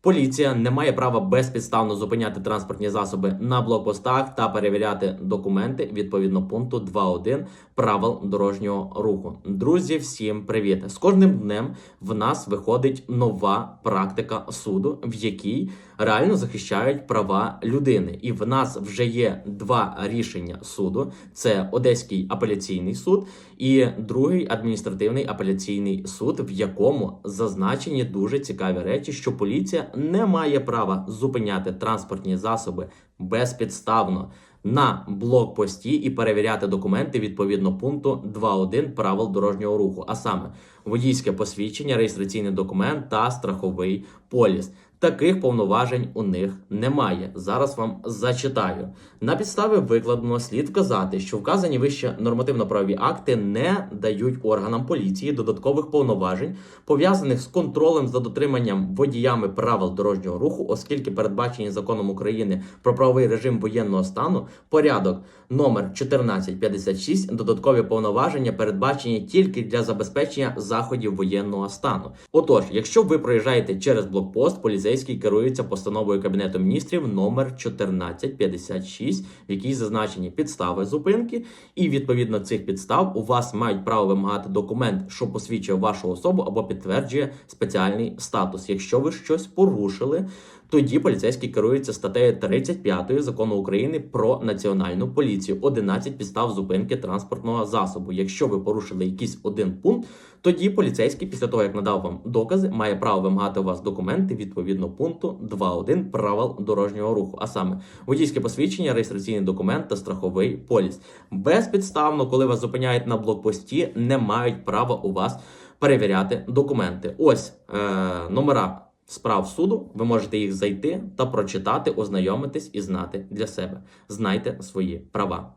Поліція не має права безпідставно зупиняти транспортні засоби на блокпостах та перевіряти документи відповідно пункту 2.1 правил дорожнього руху. Друзі, всім привіт! З кожним днем в нас виходить нова практика суду, в якій реально захищають права людини. І в нас вже є два рішення суду: це Одеський апеляційний суд і другий адміністративний апеляційний суд, в якому зазначені дуже цікаві речі, що поліція не має права зупиняти транспортні засоби безпідставно на блокпості і перевіряти документи відповідно пункту 2.1 правил дорожнього руху, а саме водійське посвідчення, реєстраційний документ та страховий поліс. Таких повноважень у них немає. Зараз вам зачитаю. На підставі викладеного слід вказати, що вказані вище нормативно-правові акти не дають органам поліції додаткових повноважень, пов'язаних з контролем за дотриманням водіями правил дорожнього руху, оскільки передбачені законом України про правовий режим воєнного стану, порядок номер 1456, додаткові повноваження передбачені тільки для забезпечення заходів воєнного стану. Отож, якщо ви проїжджаєте через блокпост, поліцейський керується постановою Кабінету міністрів номер 1456, в якій зазначені підстави зупинки, і відповідно цих підстав у вас мають право вимагати документ, що посвідчує вашу особу або підтверджує спеціальний статус. Якщо ви щось порушили, тоді поліцейський керується статтею 35 закону України про національну поліцію. 11 підстав зупинки транспортного засобу. Якщо ви порушили якийсь один пункт, тоді поліцейський, після того як надав вам докази, має право вимагати у вас документи відповідно пункту 2.1 правил дорожнього руху, а саме водійське посвідчення, реєстраційний документ та страховий поліс. Безпідставно, коли вас зупиняють на блокпості, не мають права у вас перевіряти документи. Ось е, номера справ суду. Ви можете їх зайти та прочитати, ознайомитись і знати для себе. Знайте свої права.